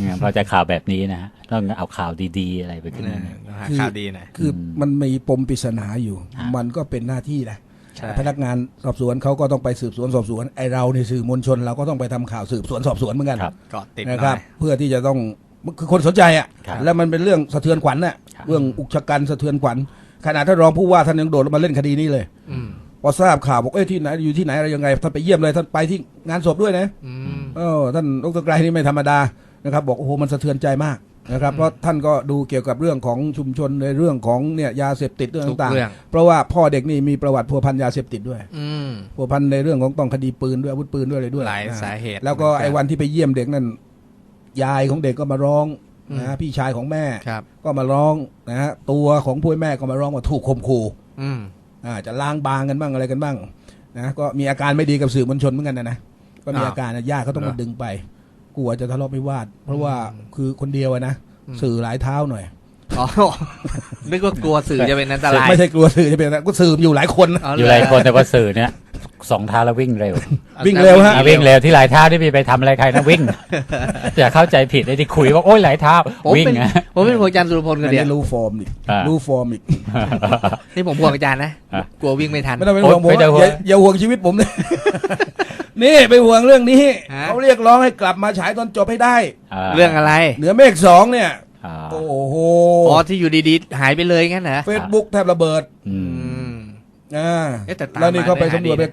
เนี่ยพอจะข่าวแบบนี้นะฮะต้องเอาข่าวดีๆ อะไรไปขึ้นเอมาอเนี่ยต้องหาคือข่าวดีหน่อยคืออมมันมีปมปริศนาอยู่ฮะมันก็เป็นหน้าที่นะใช่พนักงานสอบสวนเขาก็ต้องไปสืบสวนสอบสวนไอเราในสื่อมวลชน เราก็ต้องไปทำข่าวสืบสวนสอบสวนเหมือนกันครับเกาะติดหนะน่ครัอบยเพื่อที่จะต้องคือคนสนใจอะครับแล้วมันเป็นเรื่องสะเทือนขวัญน่ะครับเรื่องอุกชะกันสะเทือนขวัญขนาดท่านรองผู้ว่าท่านยังโดดลงมาเล่นคดีนี้เลยอืมพอทราบข่าวบอกเอ้ยที่ไหนอยู่ที่ไหนอะไรยังไงท่านไปเยี่ยมเลยท่านไปที่งานศพด้วยนะอืมเออท่านดรไกรนี่ไม่ธรรมดา นะครับบอกโอ้โหมันสะเทือนใจมากนะครับเพราะท่านก็ดูเกี่ยวกับเรื่องของชุมชนในเรื่องของเนี่ยยาเสพติดเรื่องทุกต่างเรื่องๆ เพราะว่าพ่อเด็กนี่มีประวัติพัวพันยาเสพติดด้วยอืมพัวพันในเรื่องของต้องคดีปืนด้วยอาวุธปืนด้วยอะไรด้วยหลายอ่สาเหตุ แล้วก็ไอ้วันที่ไปเยี่ยมเด็กนั่นยายของเด็กก็มาร้องอืมนะพี่ชายของแม่ครับก็มาร้องนะฮะตัวของผู้แม่ก็มาร้องว่าถูกข่มขู่อืมอ่าจะล้างบางกันบ้างอะไรกันบ้างนะก็มีอาการไม่ดีกับสื่อมวลชนเหมือนกันนะนะก็มีอ้าวอาการนะญาติเขาต้องเหรมาอดึงไป กลัวจะทะเลาะวิวาท เพราะว่าอืมคือคนเดียวอะนะอืมสื่อหลายเท้าหน่อย อ๋อนึกว่ากลัวสื่อจะเป็นอันตรายไม่ใช่กลัวสื่อจะเป็นอะไรก็สื่ออยู่หลายคนนะเอยู่หลายคนแต่ว่าสื่อเนี่ยสองเท้าแล้ววิ่งเร็ว วิ่งเร็วฮะอะวิ่งเร็วที่หลายเท้าที่มีไปทำอะไรใครนะวิ่งอย่าเข้าใจผิดไอ้ที่คุยว่าโอ้ยหลายเท้าผมวิ่งเป็นนะผมเป็นห่วงอาจารย์สุรพลคนอันเดียนี้วรู้ฟอร์มอีกอ่ารู้รู้ฟอร์มอีกนี่ผมห่วงอาจารย์นะอะกลัววิ่งไม่ทันไม่ต้องเป็นห่วงผมไม่ต้องห่วงอย่าอย่าห่วงชีวิตผมเลยนี่ไปห่วงเรื่องนี้ฮะเขาเรียกร้องให้กลับมาฉายตอนจบให้ได้ เรื่องอะไร เหนือเมฆสองเนี่ยอ่า โอ้โหอ๋อที่อยู่ดีๆ หายไปเลยงั้นเหรอเฟซบุ๊กแทบระเบิดอือืมมอ่าเอ๊ะแต่ตามแล้วนี่เขาไปมาได้สำรวจหาไปดีนะ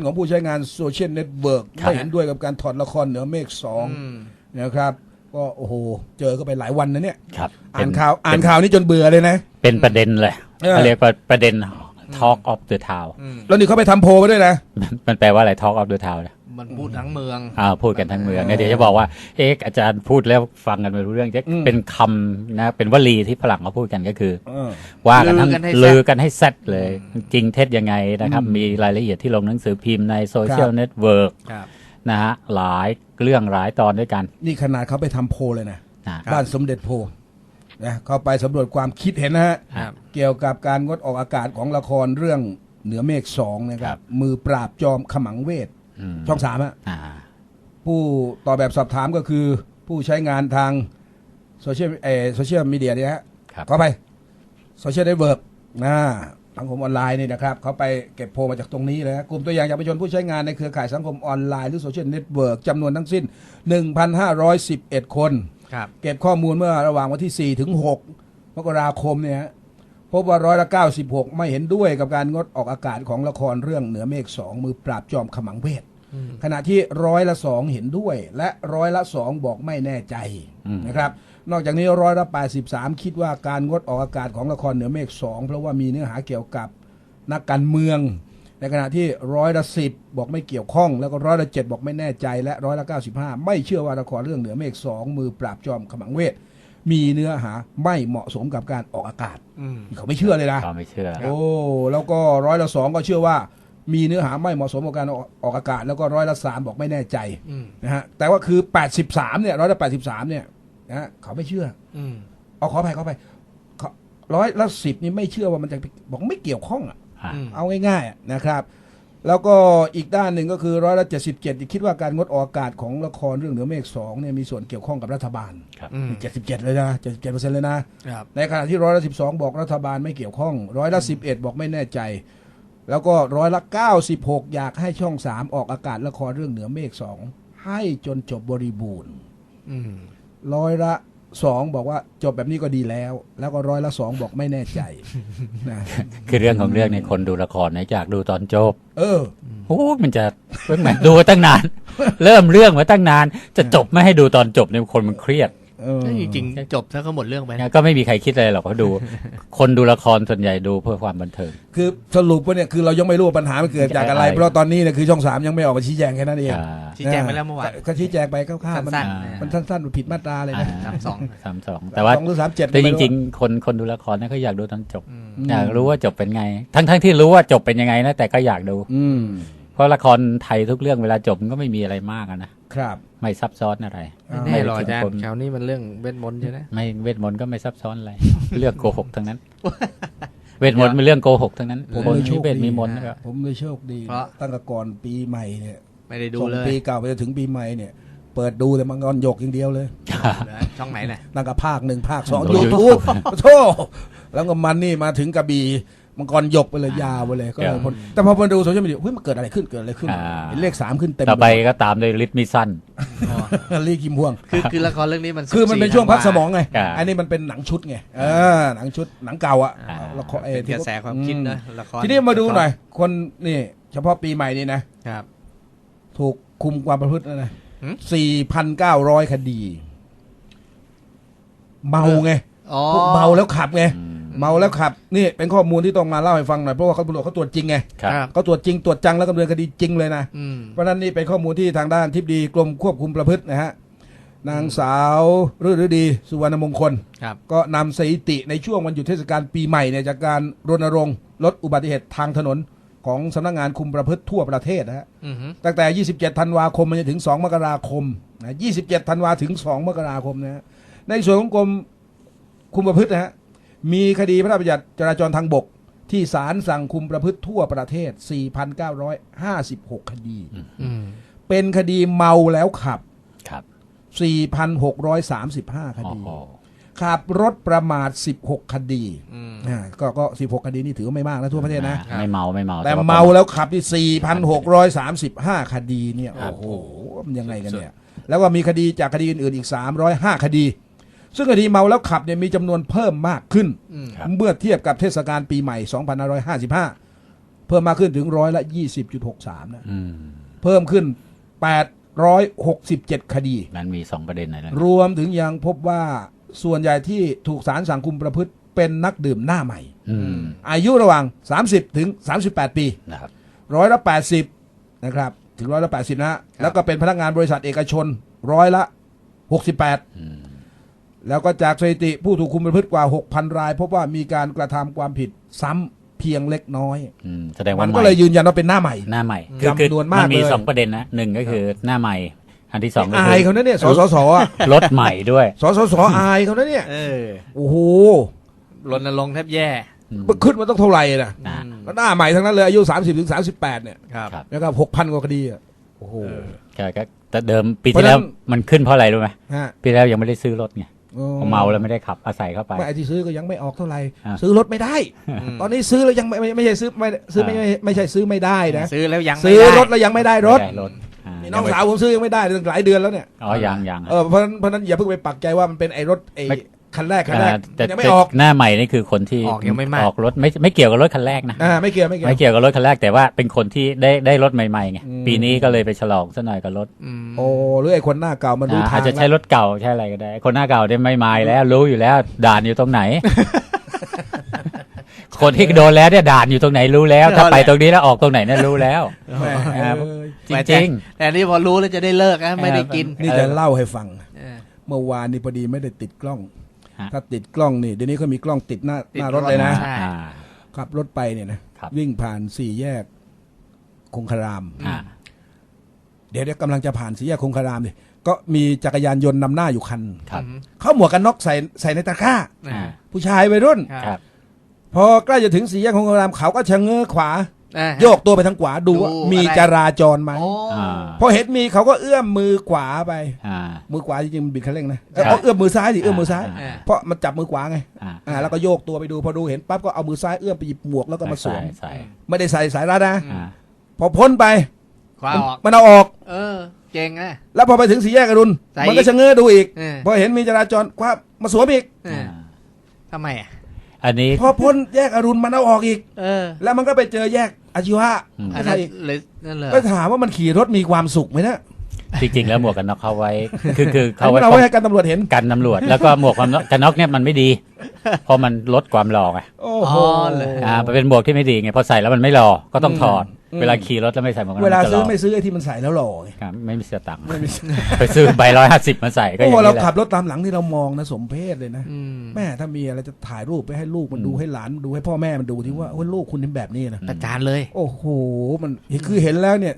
96%ของผู้ใช้งานโซเชียลเน็ตเวิร์กครับ ไม่เห็นด้วยกับการถอดละครเหนือเมฆสองอืม นะครับ ก็โอ้โห เจอก็ไปหลายวันนะเนี่ย ครับอ่านข่าวอ่านข่าวนี้จนเบื่อเลยนะ เป็นประเด็นเลยเออ เขาเรียกว่าประเด็น Talk of the Town อืมแล้วนี่เขาไปทำโพลมาด้วยนะ มันแปลว่าอะไร Talk of the Town เนี่ย มันพูดทั้งเมืองอ่าพูดกันทั้งเมืองเนี่ยเดี๋ยวจะบอกว่าเอ๊ะอาจารย์พูดแล้วฟังกันไม่รู้เรื่องจะอืมเป็นคำนะเป็นวลีที่ฝรั่งเขาพูดกันก็คือเออว่ากันทั้งลือกันให้แซ่บลือกันให้แซดเลย จริงเท็จยังไงนะครับอืมมีรายละเอียดที่ลงหนังสือพิมพ์ในโซเชียลครับเน็ตเวิร์กครับนะฮะหลายเรื่องหลายตอนด้วยกัน นี่ขนาดเขาไปทำโพลเลยนะนะบ้านสมเด็จโพลนะเขาไปสำรวจความคิดเห็นนะฮะครับเกี่ยวกับการงดออกอากาศของละครเรื่องเหนือเมฆสองนะครับ มือปราบจอมขมังเวทอืม ช่องสามอะอ่าผู้ตอบแบบสอบถามก็คือ ผู้ใช้งานทางโซเชียลเอโซเชียลมีเดียเนี่ยฮะครับเข้าไปโซเชียลเน็ตเวิร์กนะสังคมออนไลน์นี่นะครับเขาไปเก็บโพลมาจากตรงนี้เลยนะกลุ่มตัวอย่างจากประชาชนผู้ใช้งานในเครือข่ายสังคมออนไลน์หรือโซเชียลเน็ตเวิร์กจำนวนทั้งสิ้น 1,511 คนครับเก็บข้อมูลเมื่อระหว่างวันที่ 4 ถึง 6 มกราคมเนี่ยฮะ พบว่าร้อยละ 96 ไม่เห็นด้วยกับการงดออกอากาศของละครเรื่องเหนือเมฆสองมือปราบจอมขมังเวทอืมขณะที่ร้อยละสองเห็นด้วย และร้อยละสองบอกไม่แน่ใจอืมนะครับ นอกจากนี้ร้อยละ 83 คิดว่าการงดออกอากาศของละครเหนือเมฆสองเพราะว่ามีเนื้อหาเกี่ยวกับนักการเมือง ในขณะที่ร้อยละสิบบอกไม่เกี่ยวข้อง แล้วก็ร้อยละเจ็ดบอกไม่แน่ใจ และร้อยละ95ไม่เชื่อว่าละครเรื่องเหนือเมฆสองมือปราบจอมขมังเวท มีเนื้อหาไม่เหมาะสมกับการออกอากาศอืมเขาไม่เชื่อเลยนะก็ไม่เชื่อ โอ้แล้วก็ร้อยละสองก็เชื่อว่า มีเนื้อหาไม่เหมาะสมกับการออกออกอากาศ แล้วก็ร้อยละสามบอกไม่แน่ใจอืมนะฮะแต่ว่าคือแปดสิบสามเนี่ยร้อยละแปดสิบสามเนี่ยนะฮะเขาไม่เชื่อ อืมเอาขออภัยขออภัยขอร้อยละสิบนี่ไม่เชื่อว่ามันจะบอกไม่เกี่ยวข้องอะอ่าอืมเอาง่ายๆอะนะครับ แล้วก็อีกด้านหนึ่งก็คือร้อยละเจ็ดสิบเจ็ดคิดว่าการงดออกอากาศของละครเรื่องเหนือเมฆสองเนี่ยมีส่วนเกี่ยวข้องกับรัฐบาลอืมเจ็ดสิบเจ็ดเลยนะเจ็ดสิบเจ็ดเปอร์เซ็นต์เลยนะ ครับ ในขณะที่ร้อยละสิบสองบอกรัฐบาลไม่เกี่ยวข้องร้อยละสิบเอ็ดบอกไม่แน่ใจ แล้วก็ร้อยละเก้าสิบหกอยากให้ช่องสามออกอากาศละครเรื่องเหนือเมฆสองให้จนจบบริบูรณ์ อืม ร้อยละ สองบอกว่าจบแบบนี้ก็ดีแล้ว แล้วก็ร้อยละสองบอกไม่แน่ใจนะคือเรื่องของเรื่องในยคนดูละครเนี่ยอยากดูตอนจบ เออโอ้มันจะเพิ่งมาดูตั้งนาน เริ่มเรื่องมาตั้งนาน จะจบไม่ให้ดูตอนจบเนี่ยคนมันเครียดเออ จริงๆจบถ้าก็หมดเรื่องไปนะก็ไม่มีใครคิดอะไรหรอกเขาดู คนดูละครส่วนใหญ่ดูเพื่อความบันเทิง คือสรุปว่าเนี่ยคือเรายังไม่รู้ว่าปัญหามันเกิดจากอะไรใช่เพราะตอนนี้เนี่ยคือช่องสามยังไม่ออกมาชี้แจงแค่นั้นเองอ่าชี้แจงไปแล้วเมื่อวานก็ชี้แจงไปคร่าวๆมันสั้นๆมันสั้นๆมันผิดมาตราเลยนะสามสองสามสองแต่ว่าสองหรือสามเจ็ดแต่จริง ๆ คนคนดูละครเนี่ยเขาอยากดูตอนจบอืมอยากรู้ว่าจบเป็นไง ทั้งทั้งที่รู้ว่าจบเป็นยังไงนะแต่ก็อยากดู อืม เพราะละครไทยทุกเรื่องเวลาจบมันก็ไม่มีอะไรมากอะนะครับ ไม่ซับซ้อนอะไรอ่าแน่หรออาจารไม่ย์ถึงคราวนี้มันเรื่องเวทมนต์ใช่ไหมไม่เวทมนต์ก็ไม่ซับซ้อนอะไรเรื่องโกหกทั้งนั้น เวทมนต์เป็นเรื่องโกหกทั้งนั้นผมคนเลยโชมีคเวทดีมีมนต์นะครับ ผมเลยโชคดีเพราะ ตั้งแต่ก่อนปีใหม่เนี่ยไม่ได้ดูส่งเลยปีเก่าไปจนถึงปีใหม่เนี่ย เปิดดูแต่มังกรหยกอย่างเดียวเลยเหรอช่องไหนน่ะ นั่งกับภาคหนึ่งภาคสองโอ้ยูยทูบโธ่แล้วก็มันนี่มาถึงกระบี่ มังกรหยกไปเลยยาวไปเลยก็เลยคนแต่พอมาดูโซเชียลมีเดียเฮ้ยมันเกิดอะไรขึ้นเกิดอะไรขึ้นอ่า เห็นเลขสามขึ้นเต็มต่อไปก็ตามด้วยลิทมิสันลีกิมพวง คือคือละครเรื่องนี้มันคือมันเป็น14ช่วงพักสมองไง อ่า อันนี้มันเป็นหนังชุดไงเออหนังชุดหนังเก่าอะอ่าละครเออเป็นกระแสความคิดนะละครทีนี้มาดูหน่อย คนนี่ เฉพาะปีใหม่นี่นะ ครับ ถูกคุมความประพฤตินะนะหืม สี่พันเก้าร้อยคดี เมาไง อ๋อพวกเมาแล้วขับไง อืม เมาแล้วขับนี่เป็นข้อมูลที่ต้องมาเล่าให้ฟังหน่อยเพราะว่าเขาตำรวจเขาตรวจจริงไงครับครับเขาตรวจจริงตรวจจังแล้วก็ดำเนินคดีจริงเลยนะอืมเพราะฉะนั้นนี่เป็นข้อมูลที่ทางด้านทิบดีกรมควบคุมประพฤตินะฮะนางสาวฤฤดีสุวรรณมงคลครับก็นำสถิติในช่วงวันหยุดเทศกาลปีใหม่เนี่ยจากการรณรงค์ลดอุบัติเหตุทางถนนของสำนักงานคุมประพฤติทั่วประเทศนะฮะอือฮึตั้งแต่ 27 ธันวาคมมันจะถึง 2 มกราคมนะ27 ธันวาถึง 2 มกราคมนะฮะในส่วนของกรมคุมประพฤตินะฮะ มีคดีพระราชบัญญัติจราจรทางบก ที่ศาลสั่งคุมประพฤติทั่วประเทศ 4,956 คดีอืมเป็นคดีเมาแล้วขับครับ4,635คโอ้ดีโหขับรถประมาท 16 คดีอืมอ่าก็ก็ 16 คดีนี่ถือว่าไม่มากนะทั่วประเทศนะ ไม่เมาไม่เมา แต่ว่เมาแล้วขับที่ 4,635 คดีเนี่ยครับโอ้โห มันยังไงกันเนี่ย แล้วก็มีคดีจากคดีอื่นๆอีก 305 คดี ซึ่งคดีเมาแล้วขับเนี่ยมีจำนวนเพิ่มมากขึ้น อืม ครับ เมื่อเทียบกับเทศกาลปีใหม่ 2555 เพิ่มมากขึ้นถึงร้อยละ 20.63 นะ อืมเพิ่มขึ้น 867 คดีนั้นมีสองประเด็นหน่อยนะรวมถึงยังพบว่าส่วนใหญ่ที่ถูกสารสั่งคุมประพฤติเป็นนักดื่มหน้าใหม่ อืมอายุระหว่าง 30 ถึง 38 ปี นะครับ ร้อยละ 80 นะครับ ถึงร้อยละ 80 นะฮะแล้วก็เป็นพนักงานบริษัทเอกชนร้อยละ 68 อืม แล้วก็จากสถิติผู้ถูกคุมประพฤติกว่า 6,000 ราย พบว่ามีการกระทำความผิดซ้ำเพียงเล็กน้อยอืมแสดงมัว่านใหก็ม่เลยยืนยันว่าเป็นหน้าใหม่ หน้าใหม่จำนวนมากมันมีเลยสองประเด็นนะหนึ่งก็คือหน้าใหม่ อันที่สองก็อาคืยเขานะเนี่ยสสสอะรถใหม่ด้วยสสสอายเขานะเนี่ยเออโอ้โหรณรงค์แทบแย่อืมขึ้นมาต้องเท่าไหร่นะอ่าอืมก็หน้าใหม่ทั้งนั้นเลยอายุ 30ถึง38 เนี่ยครับครับแล้วก็6,000กว่าคดีอะโอ้โหก็ก็แต่เดิมปีเพราะที่แล้วฉะนั้นมันขึ้นเพราะอะไรรู้ไหมฮะปีที่แล้วยังไม่ได้ซื้อรถไงโอ้ พอเมาแล้วไม่ได้ขับอาศัยเข้าไป ไม่ไอที่ซื้อก็ยังไม่ออกเท่าไหร่อ่าซื้อรถไม่ได้อืมตอนนี้ซื้อแล้วยังไม่ไม่ไม่ใช่ซื้อไม่ซื้อไม่ไม่ไม่ใช่ซื้อไม่ได้นะซื้อแล้วยังไม่ซื้อได้รถแล้วยังไม่ได้รถไม่ได้รถานี่น้องสาวผมซื้อยังไม่ได้ตั้งหลายเดือนแล้วเนี่ย อ๋อยังยัง เออเพราะฉะนั้นเพราะฉะนั้นอย่าเพิ่งไปปักใจว่ามันเป็นไอ้รถไอ้ไม่ คันแรกคันแรกอ่าแต่ยังไม่แต่ออก หน้าใหม่นี่คือคนที่ออกยังไม่มาก ออกรถไม่ไม่เกี่ยวกับรถคันแรกนะ อ่าไม่เกี่ยวไม่เกี่ยว ไม่เกี่ยวกับรถคันแรกแต่ว่าเป็นคนที่ได้ได้รถใหม่ๆไงอืม ปีนี้ก็เลยไปฉลองซะหน่อยกับรถอืม โอ้หรือไอ้คนหน้าเก่ามันรู้อ่าทาอาจงจะใช้แล้วรถเก่าใช่อะไรก็ได้ คนหน้าเก่าได้ไม่มายแล้วรู้อยู่แล้ว ด่านอยู่ตรงไหน คนที่โดนแล้วเนี่ยด่านอยู่ตรงไหนรู้แล้ว ถ้าไปตรงนี้แล้วออกตรงไหนเนี่ยรู้แล้ว แหม่ครับ เอ้ยจริง แต่นี่พอรู้แล้วจะได้เลิกนะไม่ได้กิน นี่จะเล่าให้ฟัง เออ เมื่อวานนี่พอดีไม่ได้ติดกล้อง ฮะ ถ้าติดกล้องนี่เดี๋ยวนี้เขามีกล้องติดหน้าติดหน้ารถเลยนะใช่อ่า ขับรถไปเนี่ยนะครับ วิ่งผ่านสี่แยกคงคาราม อ่า เดี๋ยวเดี๋ยวกำลังจะผ่านสี่แยกคงคารามเนี่ยก็มีจักรยานยนต์นำหน้าอยู่คัน ครับอืมเข้าหมวกกันน็อกใส่ใส่ในตะกร้า อ่า ผู้ชายวัยรุ่น ครับครับพอใกล้จะถึงสี่แยกคงคารามเขาก็ชะเง้อขวา อ่าโยกตัวไปทางขวาดูว่าดูมีอะไร จราจรไหมโอ้อ่าพอเห็นมีเขาก็เอื้อมมือขวาไป อ่า มือขวาจริงๆมันบิดคันเร่งนะเอ้ยครับเอาเอื้อมมือซ้ายสิเอื้อมมือซ้าย อ่า เพราะมันจับมือขวาไงอ่า อ่าแล้วก็โยกตัวไปดูพอดูเห็นปั๊บก็เอามือซ้ายเอื้อมไปหยิบหมวกแล้วก็มาสวมใส่ใส่ไม่ได้ใส่สายรัดนะ อ่า พอพ้นไปขวาออก มันเอาออก เออ เก่งนะ แล้วพอไปถึงสี่แยกอรุณใส่มันก็ชะเง้อดูอีกเออ พอเห็นมีจราจรคว้ามาสวมอีก เออทำไมอะ อันนี้พอพ้นแยกอรุณมันเอาออกอีก เออแล้วมันก็ไปเจอแยกอาชีวะอืมอันใช่นั้นอีกเลยนั่นเลย ก็ถามว่ามันขี่รถมีความสุขไหมนะจริงๆ แล้วหมวกกันน็อกเขาไว้ คือคือเขาเขาไว้เอาไว้ให้กันตำรวจเห็น กันตำรวจ แล้วก็หมวกกันน็อกกันน็อกเนี่ยมันไม่ดี เพราะมันลดความหล่อไงโอ้โห อ๋อเลย อ่ามันเป็นหมวกที่ไม่ดีไงพอใส่แล้วมันไม่หล่อก็ต้องถอดอืม เวลาขี่รถแล้วไม่ใส่หมวกกันน็เวอกลามันจะหซื้ล่ออไม่ซื้อไอ้ที่มันใส่แล้วหล่อไงครับไม่มีเสียตังค์ไม่มีไปซื้อใบร้อยห้าสิบมาใส่ก็อโอ้ย่างเรานี้แหละขับรถตามหลังที่เรามองนะสมเพศเลยนะ อืมแม่ถ้ามีอะไรจะถ่ายรูปไปให้ลูกมันดูอืมให้หลานดูให้พ่อแม่มันดูที่ว่าโอ้ยลูกคุณเป็นแบบนี้นะประจานเลย โอ้โหมันคือเห็นแล้วเนี่ย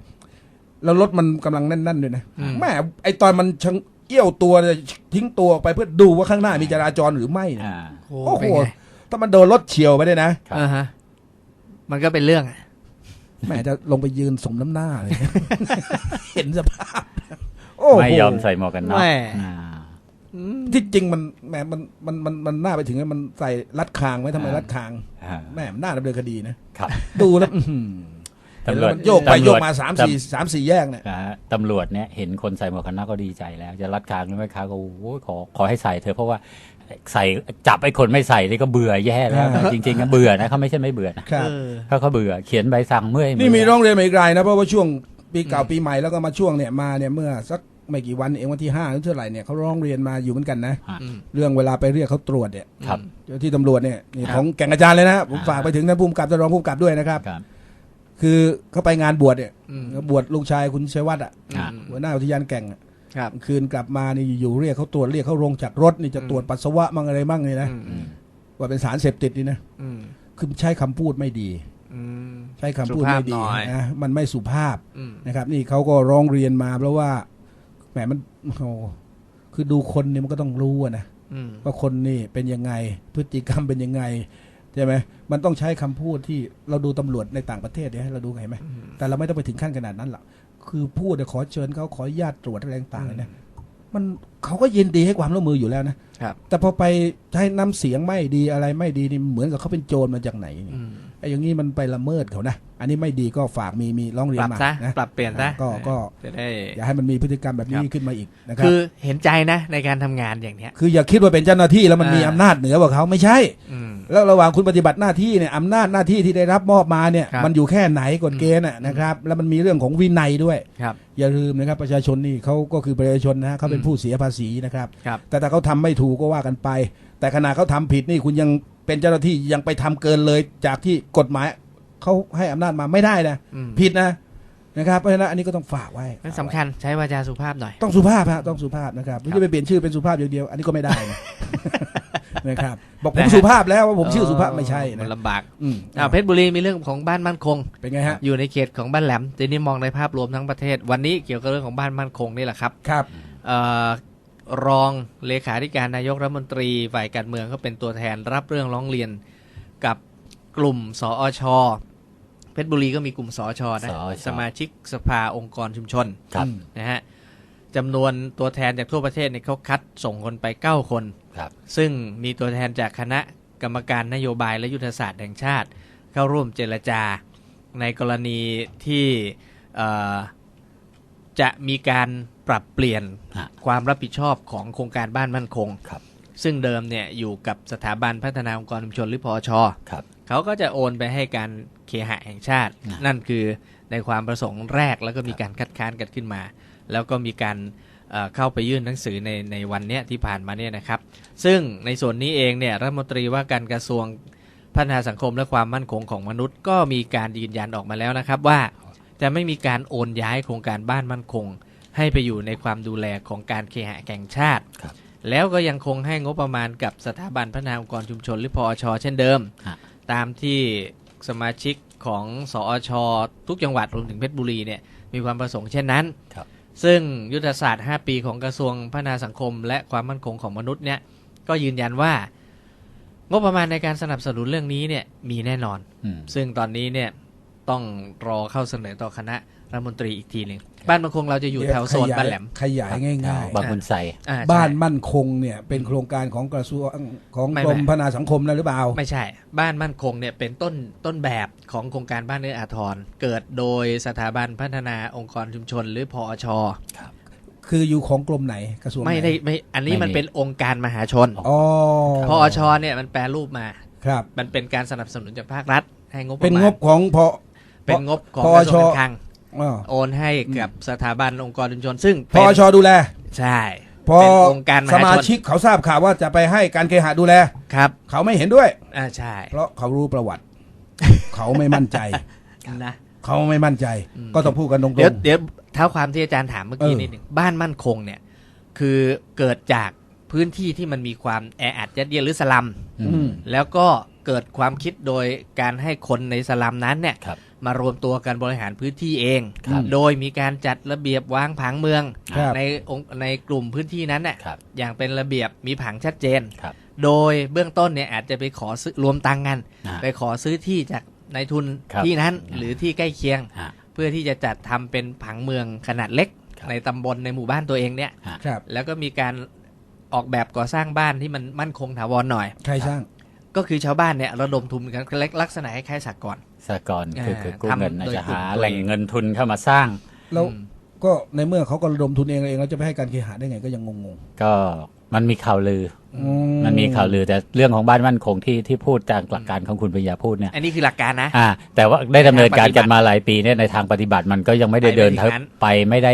แล้วรถมันกำลังแน่นๆด้วยนะอืม แม่ไอตอนมันชังเอี้ยวตัวเนี่ยทิ้งตัวออกไปเพื่อดูว่าข้างหน้ามีจราจรหรือไม่เนี่ยอ่า โอ้โอ้โหโหถ้ามันโดนรถเฉียวไปได้นะครับอ่าฮะ มันก็เป็นเรื่องอะ แม่จะลงไปยืนสมน้ำหน้าเลย เห็นสภาพ โอ้โอ้โหไม่ยอมใส่หมวกกันน็อกแม่ อ่าอืมที่จริงมันแหมมันมันมันมันน่าไปถึงมันใส่รัดคางไว้ทำไมรัดคางอ่า แหมมันน่าดำเนินคดีนะครับ ดูแล้วอื้อหือตำรวจเห็นแล้มันโยกไปตำรวจโยกมาสามสี่สามสี่แยกเนี่ยนะฮะตำรวจเนี่ยเห็นคนใส่หมวกกันน็อกก็ดีใจแล้ว จะรัดคางหรือไม่คางก็โอ้ยขอขอให้ใส่เธอะเพราะว่า ใส่จับไอ้คนไม่ใส่นี่ก็เบื่อแย่แล้วนะอ่าจริงๆก็เบื่อนะเขาไม่ใช่ไม่เบื่อนะครับเออเขาเขาเบื่อเขียนใบสั่งเมื่อยนี่มีเบื่ร้องเรียนมาอีกรายนะเพราะว่าช่วงปีเก่าปีใหม่แล้วก็มาช่วงเนี่ยมาเนี่ยเมื่อสักไม่กี่วันเองวันที่ห้าหรือเท่าไหร่เนี่ยเขาร้องเรียนมาอยู่เหมือนกันนะอืมเรื่องเวลาไปเรียกเขาตรวจเนี่ยครับเจ้าที่ตำรวจเนี่ยนี่ครับของแก่งอาจารย์เลยนะผมอ่าฝากไปถึงท่านผู้กำกับท่านรองผู้กำกับด้วยนะครับครับคือเขาไปงานบวชเนี่ยอืมบวชลูกชายคุณชัยวัฒน์อะอ่าหัวหน้าอุทยานแก่งอะ ครับคืนกลับมานี่อยู่ๆเรียกเขาตรวจเรียกเขาลงจากรถนี่จะตรวจปัสสาวะมั่งอะไรมั่งนี่นะอืมอืมว่าเป็นสารเสพติดนี่นะอืมคือใช้คำพูดไม่ดีอืมใช้คำพูดไม่ดีสุภาพหน่อย นะมันไม่สุภาพอืม นะครับ นี่เขาก็ร้องเรียนมาเพราะว่าแหมมันโอ้โหคือดูคนเนี่ยมันก็ต้องรู้อะนะ อืม ว่าคนนี่เป็นยังไงพฤติกรรมเป็นยังไงใช่ไหมมันต้องใช้คำพูดที่เราดูตำรวจในต่างประเทศเนี่ยให้เราดูเห็นไหมแต่เราไม่ต้องไปถึงขั้นขนาดนั้นหรอก คือพูดเนี่ยขอเชิญเขาขออนุญาตตรวจอะไรต่างๆเนี่ยนะมันเขาก็ยินดีให้ความร่วมมืออยู่แล้วนะครับแต่พอไปใช้น้ำเสียงไม่ดีอะไรไม่ดีนี่เหมือนกับเขาเป็นโจรมาจากไหนนี่อืมไอ้อย่างนี้มันไปละเมิดเขานะอันนี้ไม่ดีก็ฝากมีมีร้องเรียปนรับมาซะนะปรับเปลี่ยนซะก็ก็จะได้อย่าให้มันมีพฤติกรรมแบบนี้ครับขึ้นมาอีกนะครับคือเห็นใจนะในการทำงานอย่างเนี้ยคืออย่าคิดว่าเป็นเจ้าหน้าที่แล้วมันมีอ่าอำนาจเหนือกว่าเขาไม่ใช่อืม แล้วระหว่างคุณปฏิบัติหน้าที่เนี่ยอำนาจหน้าที่ที่ได้รับมอบมาเนี่ยครับมันอยู่แค่ไหนกฎเกณฑ์น่ะนะครับ แล้วมันมีเรื่องของวินัยด้วย ครับอย่าลืมนะครับประชาชนนี่เขาก็คือประชาชนนะฮะเขาเป็นอืมผู้เสียภาษีนะครับ ครับ แต่ถ้าเขาทำไม่ถูกก็ว่ากันไป แต่ขณะเขาทำผิดนี่คุณยังเป็นเจ้าหน้าที่ยังไปทำเกินเลยจากที่กฎหมายเขาให้อำนาจมาไม่ได้นะอืม ผิดนะนะครับเพราะฉะนั้นอันนี้ก็ต้องฝากไว้นั่นสำคัญใช้วาจาสุภาพหน่อย ต้องสุภาพฮะต้องสุภาพนะครับไม่ครับใช่ไปเปลี่ยนชื่อเป็นสุภาพอย่างเดียว อันนี้ก็ไม่ได้นะ นะครับบอกผมนะฮะสุภาพแล้วว่าผมชื่อสุภาพไม่ใช่มันนะลำบากอืมอ่าเพชรบุรีมีเรื่องของบ้านมั่นคง เป็นไงฮะอยู่ในเขตของบ้านแหลมทีนี้มองในภาพรวมทั้งประเทศ วันนี้เกี่ยวกับเรื่องของบ้านมั่นคงนี่แหละครับครับเอ่อรองเลขาธิการนายกรัฐมนตรีฝ่ายการเมืองเขาเป็นตัวแทนรับเรื่องร้องเรียนกับกลุ่มสอชเพชรบุรีก็มีกลุ่มสอชนะสอชสมาชิกสภาองค์กรชุมชนครับอืมนะฮะจำนวนตัวแทนจากทั่วประเทศเนี่ยเขาคัดส่งคนไป 9 คน ครับซึ่งมีตัวแทนจากคณะกรรมการนโยบายและยุทธศาสตร์แห่งชาติ เข้าร่วมเจรจาในกรณีที่เอ่อจะมีการปรับเปลี่ยนฮะความรับผิดชอบของโครงการบ้านมั่นคงครับ ซึ่งเดิมเนี่ยอยู่กับสถาบันพัฒนาองค์กรชุมชนหรือพอชครับเขาก็จะโอนไปให้การเคหะแห่งชาติอะนั่นคือในความประสงค์แรกแล้วก็มีการคัดค้านกันขึ้นมา แล้วก็มีการ เอ่อเข้าไปยื่นหนังสือในในวันเนี้ยที่ผ่านมาเนี่ยนะครับ ซึ่งในส่วนนี้เองเนี่ยรัฐมนตรีว่าการกระทรวงพัฒนาสังคมและความมั่นคงของมนุษย์ ก็มีการยืนยันออกมาแล้วนะครับว่าจะไม่มีการโอนย้ายโครงการบ้านมั่นคง ให้ไปอยู่ในความดูแลของการเคหะแห่งชาติครับแล้วก็ยังคงให้งบประมาณกับสถาบันพัฒนาองค์กรชุมชนหรือพอชเช่นเดิมฮะตามที่สมาชิกของสอชทุกจังหวัดรวมถึงเพชรบุรีเนี่ยมีความประสงค์เช่นนั้นครับ ซึ่งยุทธศาสตร์ 5 ปีของกระทรวงพัฒนาสังคม และความมั่นคงของมนุษย์เนี่ยก็ยืนยันว่างบประมาณในการสนับสนุนเรื่องนี้เนี่ยมีแน่นอนอืมซึ่งตอนนี้เนี่ยต้องรอเข้าเสนอต่อคณะ รัฐมนตรีอีกทีหนึ่งบ้านมั่นคงเราจะอยู่แถวโซนบ้านแหลม ขยายง่ายบางคนใส่อ่ๆบ้านใช่มั่นคงเนี่ยเป็นโครงการของกระทรวงของไม่กรมไม่พัฒนาสังคมนะหรือเปล่า ไม่ใช่ บ้านมั่นคงเนี่ยเป็นต้นต้นแบบของโครงการบ้านเอื้ออาทร เกิดโดยสถาบันพัฒนาองค์กรชุมชน หรือพอชคืออยู่ของกรมไหนกระทรวงหนไม่ได้ไม่อันนี้ไม่มันมีเป็นองค์การมหาชนอ๋อพอชเนี่ยมันแปลรูปมาครับ มันเป็นการสนับสนุนจากภาครัฐ ให้งบประเป็นมาณงบของพอเป็นงบของพกอระทรวงชการคลัง อ๋อโอนให้กับสถาบันองค์กรชุมชน ซึ่งพเป็นอชดูแล ใช่พอเป็นองค์การมสหามาชนชิกเขาทราบข่าวว่าจะไปให้การเคหะดูแล ครับเขาไม่เห็นด้วย อ่าใช่เพราะเขารู้ประวัติ เขาไม่มั่นใจ นะ เขาไม่มั่นใจอืมก็ต้องพูดกันตรง เดี๋ยวเดี๋ยวเท้าความที่อาจารย์ถามเมื่อกี้เออ นิดหนึ่งบ้านมั่นคงเนี่ย คือเกิดจากพื้นที่ที่มันมีความแออัดยัดเยียดหรือสลัม ๆอืม แล้วก็เกิดความคิดโดยการให้คนในสลัมนั้นเนี่ยครับ มารวมตัวกันบริหารพื้นที่เองครับโดยมีการจัดระเบียบวางผังเมืองครับในองค์ในกลุ่มพื้นที่นั้นน่ะครับอย่างเป็นระเบียบมีผังชัดเจนครับโดยเบื้องต้นเนี่ยอาจจะไปขอซื้อรวมตังค์กันอ่าไปขอซื้อที่จากนายทุนครับที่นั้นอ่าหรือที่ใกล้เคียงฮะเพื่อที่จะจัดทำเป็นผังเมืองขนาดเล็ก ในตำบลในหมู่บ้านตัวเองเนี่ยครับแล้วก็มีการออกแบบก่อสร้างบ้านที่มันมั่นคงถาวรหน่อย ใครสร้าง ก็คือชาวบ้านเนี่ยระดมทุนกันลักษณะคล้ายๆสากลสหกรณ์คืออ่าคือกู้ทำเงินนะโดยจะกลุ่มหาตัวแหล่งเองเงินทุนเข้ามาสร้างแล้วอืมก็ในเมื่อเขาก็ระดมทุนเองเองแล้วจะไปให้การเคหะได้ไงก็ยังงงก็มันมีข่าวลือๆออืมันมีข่าวลือแต่เรื่องของบ้านมั่นคงที่ที่พูดจากหลักการของคุณปริยาพูดเนี่ย อันนี้คือหลักการนะ อ่า แต่ว่าได้ดำเนินการทางปฏิบักันติมาหลายปีเนี่ยในทางปฏิบัติมันก็ยังไม่ได้ไปไม่เดินถึงนั้นไปไม่ได้